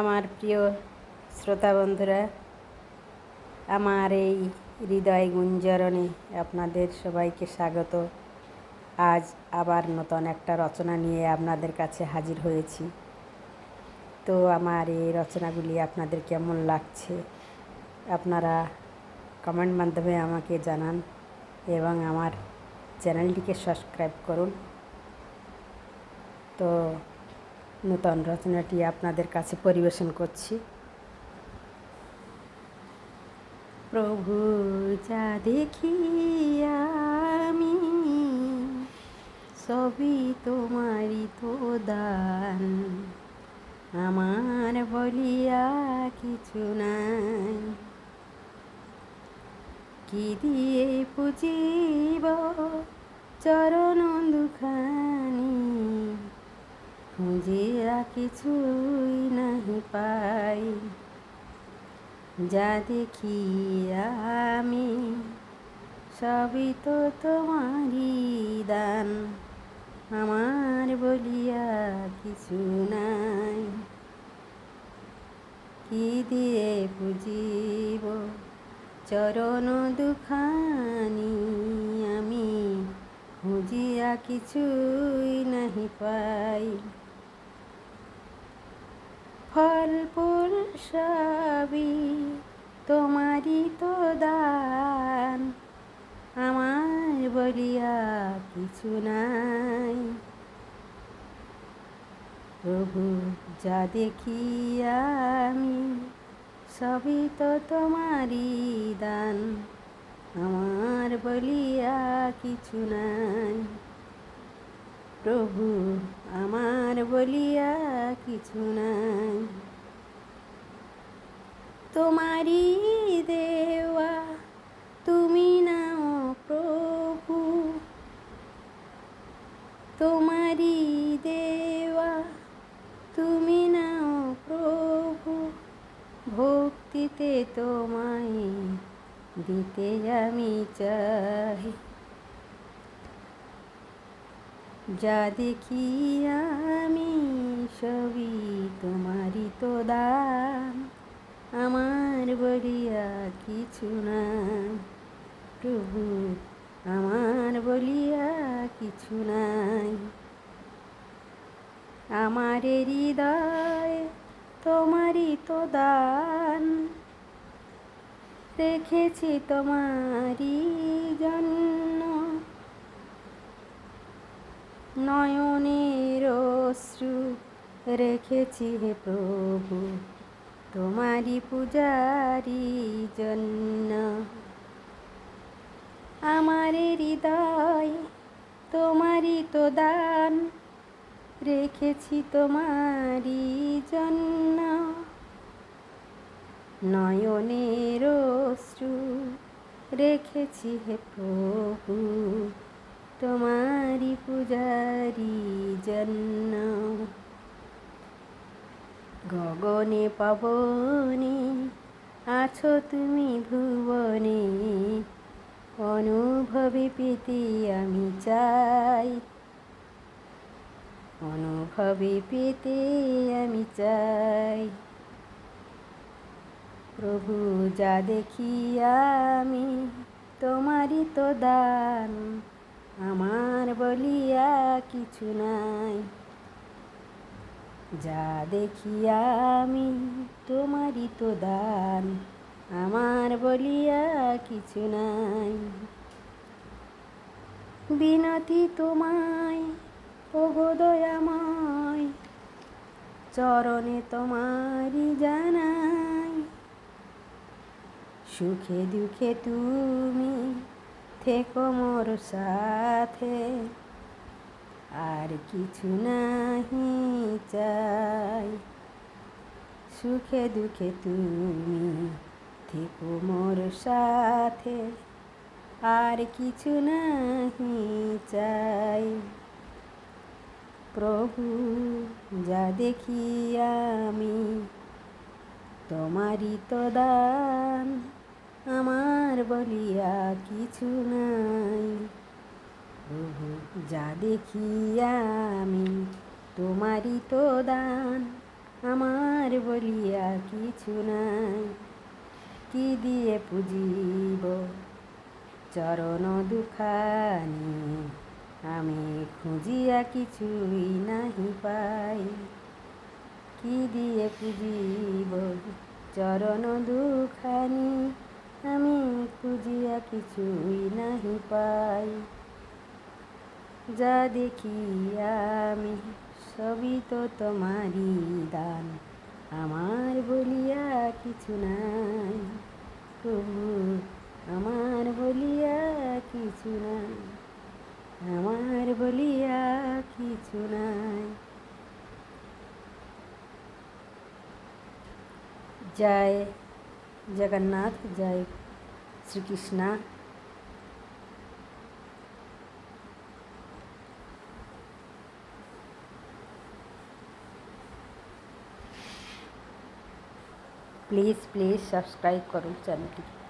আমার প্রিয় শ্রোতা বন্ধুরা, আমার এই হৃদয় গুঞ্জরণে আপনাদের সবাইকে স্বাগত। আজ আবার নতুন একটা রচনা নিয়ে আপনাদের কাছে হাজির হয়েছি। তো আমার এই রচনাগুলি আপনাদের কেমন লাগছে আপনারা কমেন্ট মাধ্যমে আমাকে জানান এবং আমার চ্যানেলটিকে সাবস্ক্রাইব করুন। তো নূতন রচনাটি আপনাদের কাছে পরিবেশন করছি। প্রভু যা দেখি আমি, সবই তোমারই তো দান। আমার বলিয়া কিছু নাই। কি দিয়ে পুজিব চরণ দুখানি? খুঁজিয়া কিছুই নাহি পাই। যা দেখি আমি, সবই তো তোমারই দান। আমার বলিয়া কিছু নাই। কি দিয়ে বুঝিব চরণ দুখানি আমি? খুঁজিয়া কিছুই নাহি পাই। ফল ফুল সবই তোমারই তো দান। আমার বলিয়া কিছু নাই। প্রভু যা দেখি আমি, সবই তো তোমারই দান। আমার বলিয়া কিছু নাই। প্রভু, আমার বলিয়া কিছু নাই। তোমারই দেওয়া তুমি নাও প্রভু। তোমারই দেওয়া তুমি নাও প্রভু। ভক্তিতে তোমায় দিতে আমি চাই। যা দেখি আমি, সবই তোমারই তো দান আমার বলিয়া কিছু না, প্রভু, আমার বলিয়া কিছু নাই। আমার হৃদয় তোমারই তো দান। রেখেছি তোমারই জন্য নয়নের অশ্রু রেখেছি হে প্রভু, তোমারই পূজারি জন্য। আমার হৃদয় তোমারই তো দান, রেখেছি তোমারই জন্য। নয়নের অশ্রু রেখেছি হে প্রভু তোমারি পূজারি জন্য গগনে পবনে আছো তুমি ভুবনে। অনুভবে পেতে আমি চাই। অনুভবে পেতে আমি চাই। প্রভু, যা দেখি আমি তোমারই তো দান। আমার বলিয়া কিছু নাই। যা দেখিয়া আমি, তোমারই তো দান। আমার বলিয়া কিছু নাই। বিনতি তোমায়, ওগো দয়াময়, চরণে তোমারই জানাই। সুখে দুঃখে তুমি থেকো মোর সাথে। আর কিছু নাহি চাই। সুখে দুঃখে তুমি থেকো মোর সাথে। আর কিছু নাহি চাই। প্রভু, যা দেখি আমি, তোমারই তো দান। কিছু নাই। যা দেখি আমি তোমারই তো দান। আমার বলিয়া কিছু নাই। কি দিয়ে পুজিব? চরণ দুখানি আমি খুঁজিয়া কিছুই নাহি পাই। কি দিয়ে পুজিব? চরণ দুখানি আমি খুঁজিয়া কিছুই নাহি পাই। যা দেখি আমি, সবই তো তোমারই দান। আমার বলিয়া কিছু নাই প্রভু আমার বলিয়া কিছু নাই, আমার বলিয়া কিছু নাই। जगन्नाथ जय Shri Krishna please please subscribe करो चैनल की।